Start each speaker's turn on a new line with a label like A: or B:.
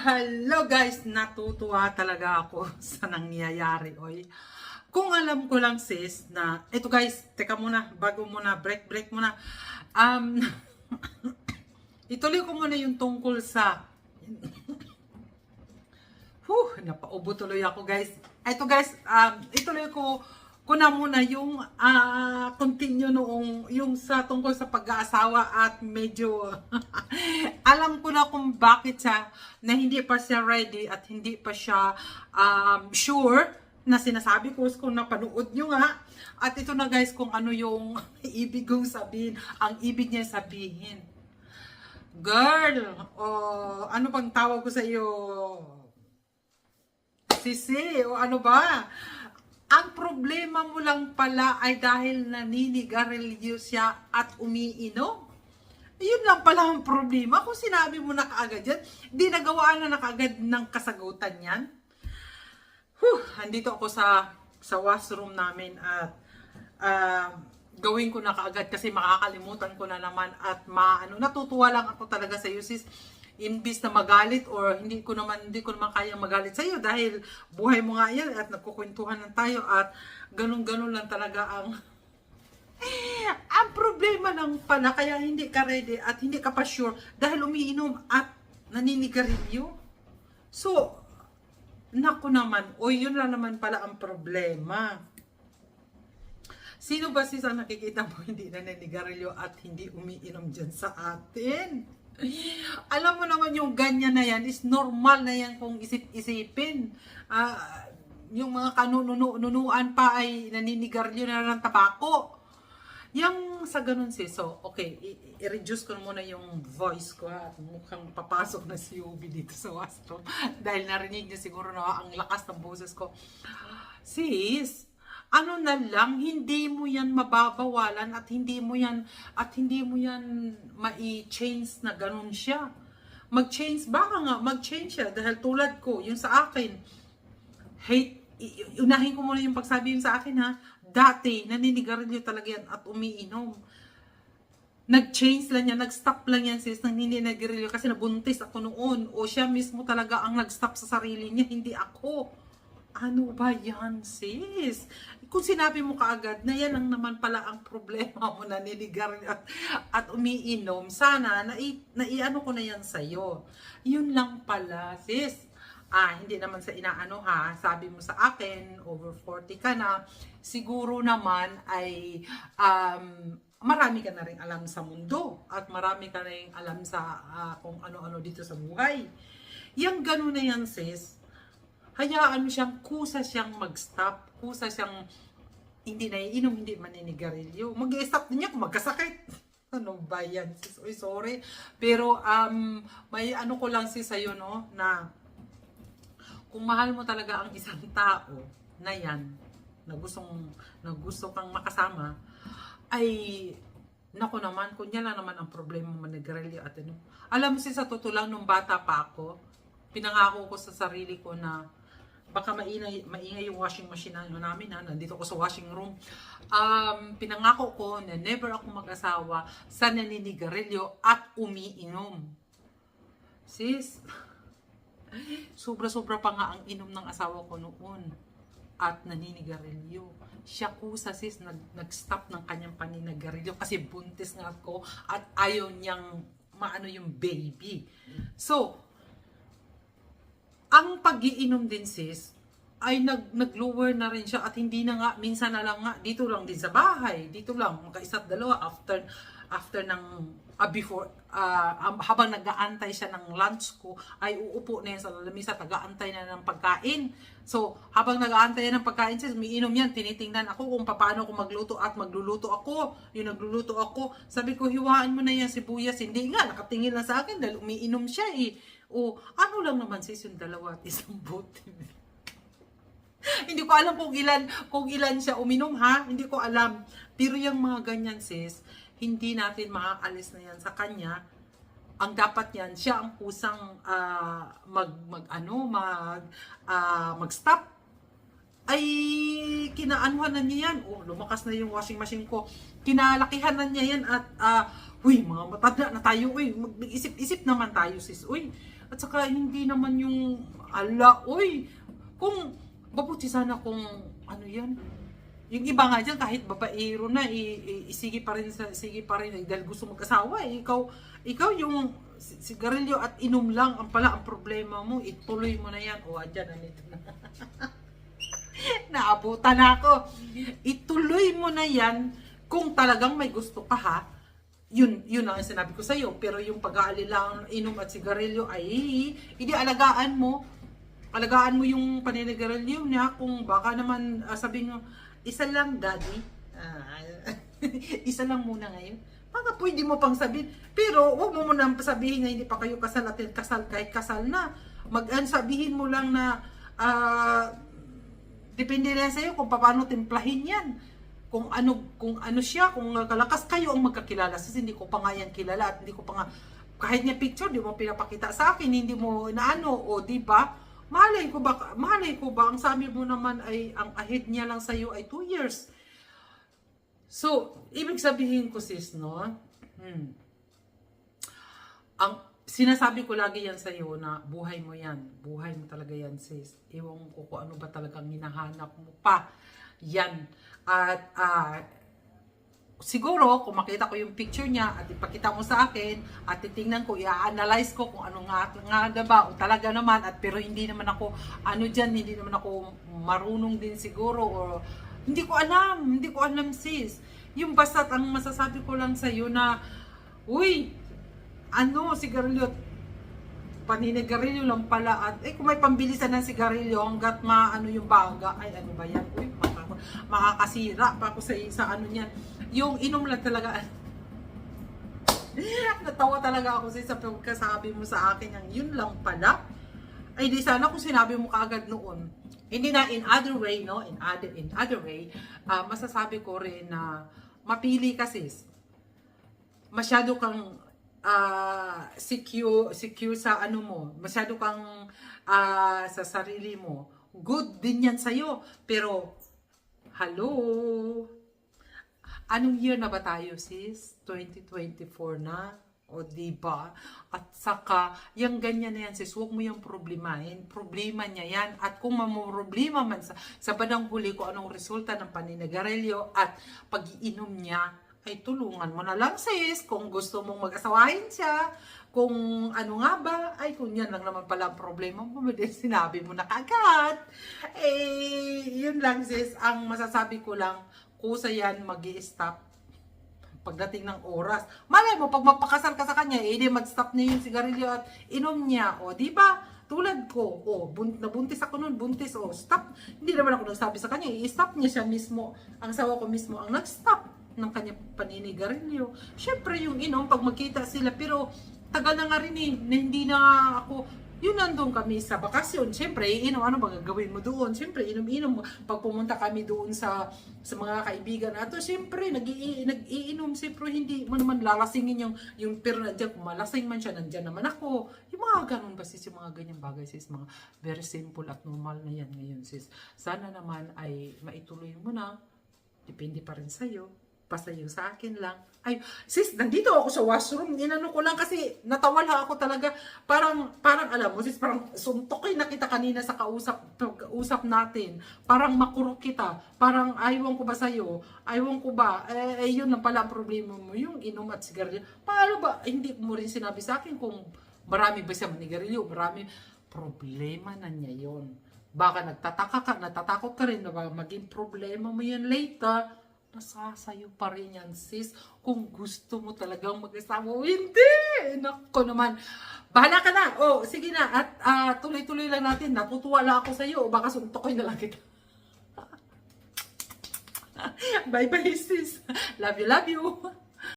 A: hello guys! Natutuwa talaga ako sa nangyayari, oy. Kung alam ko lang sis na, ito guys, teka muna, bago muna, break, break muna. Um, ituloy ko muna yung tungkol sa, Huh, napaubo tuloy ako guys. Ito guys, um, ituloy ko ko na muna yung ah, continue noong yung sa tungkol sa pag-aasawa at medyo alam ko na kung bakit siya na hindi pa siya ready at hindi pa siya um, sure na sinasabi ko kung napanood nyo nga. At ito na guys kung ano yung ibig kong sabihin, ang ibig niya sabihin. Girl, oh, ano bang tawag ko sa iyo? Sisi, o ano ba? Ang problema mo lang pala ay dahil naninigarilyo siya at umiinom. Yun lang pala ang problema. Kung sinabi mo na kaagad yan, di nagawaan na na kaagad ng kasagutan yan. Whew, andito ako sa sa washroom namin at ah, gawin ko na kaagad kasi makakalimutan ko na naman at maano natutuwa lang ako talaga sa iyo sis imbis na magalit or hindi ko naman hindi ko naman kaya magalit sa iyo dahil buhay mo nga yan at nagkukwentuhan lang tayo at ganun-ganun lang talaga ang ang problema lang pala kaya hindi ka ready at hindi ka pa sure dahil umiinom at naninigarilyo. So, Naku naman, o yun lang naman pala ang problema. Sino ba sis ang nakikita mo hindi naninigarilyo at hindi umiinom dyan sa atin? Alam mo naman yung ganyan na yan is normal na yan kung isip-isipin. Ah, yung mga kanununuan pa ay naninigarilyo na ng tabako. Yung sa ganun sis, so okay, i-reduce ko muna yung voice ko ha. Mukhang papasok na si Ubi dito sa washroom. Dahil narinig niya siguro na ang lakas ng boses ko. Sis, ano na lang, hindi mo yan mababawalan at hindi mo yan, at hindi mo yan mai-change na ganun siya. Mag-change, baka nga, mag-change siya. Dahil tulad ko, yung sa akin, hate, unahin ko muna yung pagsabi yung sa akin ha. Dati, naninigarilyo talaga yan at umiinom. Nag-change lang yan, nag-stop lang yan sis, nang hindi nagrilyo kasi nabuntis ako noon. O siya mismo talaga ang nag-stop sa sarili niya, hindi ako. Ano ba yan sis? Kung sinabi mo kaagad na yan ang naman pala ang problema mo, naninigarilyo at, at umiinom, sana na, na ko na yan sa'yo. Yun lang pala sis ah, hindi naman sa inaano ha, sabi mo sa akin, over 40 ka na, siguro naman ay um, marami ka na rin alam sa mundo at marami ka na rin alam sa ah, kung ano-ano dito sa buhay. Yang gano'n na yan sis, hayaan mo siyang kusa siyang mag-stop, kusa siyang hindi naiinom, hindi maninigarilyo. Mag-stop din niya kung magkasakit. Ano ba yan sis? Uy, sorry. Pero um, may ano ko lang sis sa'yo no, na kung mahal mo talaga ang isang tao na yan, na gustong, na gusto kang makasama, ay, nako naman, kung yan lang naman ang problema mo nagrelia at ano. Alam mo si sa totoo lang, nung bata pa ako, pinangako ko sa sarili ko na baka maingay, maingay yung washing machine na namin na nandito ko sa washing room. Um, pinangako ko na never ako mag-asawa sa naninigarilyo at umiinom. Sis, sobra-sobra pa nga ang inom ng asawa ko noon at naninigarilyo. Siya kusa sis, nag, nag-stop ng kanyang paninigarilyo kasi buntis nga ako at ayaw niyang maano yung baby. So, ang pagiinom din sis, ay nag, nag-lower na rin siya at hindi na nga, minsan na lang nga, dito lang din sa bahay, dito lang, magkaisa't dalawa after, after ng, ah, before, ah, habang nag-aantay siya ng lunch ko, ay uupo na yan sa lamisa, taga-antay na ng pagkain. So, habang nag-aantay yan ng pagkain, sis, umiinom yan, tinitingnan ako kung paano ako magluto at magluluto ako. Yung nagluluto ako, sabi ko, hiwaan mo na yan sibuyas. Hindi nga, nakatingin lang sa akin dahil umiinom siya eh. O, ano lang naman sis yung dalawa at isang bote. Hindi ko alam kung ilan kung ilan siya uminom ha, hindi ko alam. Pero yung mga ganyan sis, hindi natin makakalis na yan sa kanya. Ang dapat yan, siya ang kusang ah, mag mag ano, mag ah, mag-stop. Ay kinaanuhan na niya yan. Oh, lumakas na yung washing machine ko. Kinalakihan na niya yan at ah, uy, mga matanda na tayo, uy, mag-isip-isip naman tayo sis. Uy, At saka hindi naman yung, ala, oy, kung, mabuti sana kung, ano yan, yung iba nga dyan, kahit babaero na, isige pa rin sa, sige pa rin, eh, dahil gusto mag-asawa, eh, ikaw, ikaw yung si- sigarilyo at inom lang, ang pala ang problema mo, ituloy mo na yan. O, andyan, nandito na. Naabutan na ako. Ituloy mo na yan kung talagang may gusto ka ha. Yun, yun ang sinabi ko sa'yo. Pero yung pag-aalilang inom at sigarilyo ay hindi alagaan mo. Alagaan mo yung paninigarilyo niya kung baka naman uh, sabihin mo, isa lang daddy. Ah, isa lang muna ngayon. Baka pwede mo pang sabihin. Pero huwag mo muna sabihin na hindi pa kayo kasal at kasal kahit kasal na. Mag ano, sabihin mo lang na ah, depende na sa'yo kung paano timplahin yan. Kung ano kung ano siya, kung kalakas kayo ang magkakilala. Kasi hindi ko pa nga yan kilala at hindi ko pa nga kahit niya picture, di mo pinapakita sa akin, hindi mo inaano, o di ba? Malay ko ba, malay ko ba, ang sabi mo naman ay, ang ahead niya lang sa'yo ay 2 years. So, ibig sabihin ko sis, no? Hmm. Ang sinasabi ko lagi yan sa iyo na buhay mo yan. Buhay mo talaga yan, sis. Ewan ko kung ano ba talagang hinahanap mo pa. Yan. At ah, siguro kung makita ko yung picture niya at ipakita mo sa akin at titingnan ko, i-analyze ko kung ano nga, nga ba o talaga naman at pero hindi naman ako ano dyan, hindi naman ako marunong din siguro or hindi ko alam, hindi ko alam sis. Yung basta ang masasabi ko lang sa iyo na uy, ano, sigarilyo, paninigarilyo lang pala at eh kung may pambilisan ng sigarilyo hanggat maano yung baga ay ano ba yan? Uy makaka, makakasira pa ako sa sa ano niyan. Yung inom lang talaga natawa talaga ako sa sa pagkasabi mo sa akin yung yun lang pala. Ay di sana kung sinabi mo kaagad noon hindi na in other way no? In other in other way ah, masasabi ko rin na mapili kasi masyado kang ah, secure secure sa ano mo masyado kang ah, sa sarili mo good din yan sa'yo pero hello anong year na ba tayo sis 2024 na o di ba? At saka, yung ganyan na yan, sis, huwag mo yung problemahin. Problema niya yan. At kung mamroblema man sa, sa bandang huli ko anong resulta ng paninigarilyo at pag-iinom niya, ay tulungan mo na lang sis kung gusto mong mag-asawahin siya kung ano nga ba ay kung yan lang naman pala ang problema mo sinabi mo na kagad eh yun lang sis ang masasabi ko lang kusa yan mag stop pagdating ng oras. Malay mo, pag mapakasal ka sa kanya, eh, di mag-stop niya yung sigarilyo at inom niya. O, di ba? Tulad ko, o, bun- nabuntis ako noon, buntis, o, stop. Hindi naman ako nagsabi sa kanya, i-stop niya siya mismo. Ang sawa ko mismo ang nag-stop ng kanya paninigarilyo. Siyempre, yung inom, pag magkita sila, pero tagal na nga rin eh, na hindi na ako, yun nandun kami sa bakasyon. Siyempre, inom, ano ba gagawin mo doon? Siyempre, inom-inom. Pag pumunta kami doon sa sa mga kaibigan nato, siyempre, nag-i- nag-iinom. Siyempre, hindi mo naman lalasingin yung, yung pero nandiyan, kung malasing man siya, nandiyan naman ako. Yung mga ganun ba sis, yung mga ganyang bagay sis, mga very simple at normal na yan ngayon sis. Sana naman ay maituloy mo na. Depende pa rin sa'yo. Yung sa akin lang. Ay, sis, nandito ako sa washroom. Inano ko lang kasi natawala ako talaga. Parang, parang alam mo, sis, parang suntokin na kita kanina sa kausap, usap natin. Parang makurok kita. Parang aywan ko ba sa'yo? Aywan ko ba? Eh, eh, yun lang pala ang problema mo. Yung inom at sigarilyo. Paano ba? Hindi mo rin sinabi sa akin kung marami ba siya manigarilyo. Marami. Problema na niya yon. Baka nagtataka ka, natatakot ka rin na maging problema mo yan later nasasayo pa rin yan, sis. Kung gusto mo talagang mag-asawa, o hindi. Nako naman. Bahala ka na. O, sige na. At ah, tuloy-tuloy lang natin. Natutuwa lang ako sa'yo. O baka suntokin na lang kita. Bye-bye, sis. Love you, love you.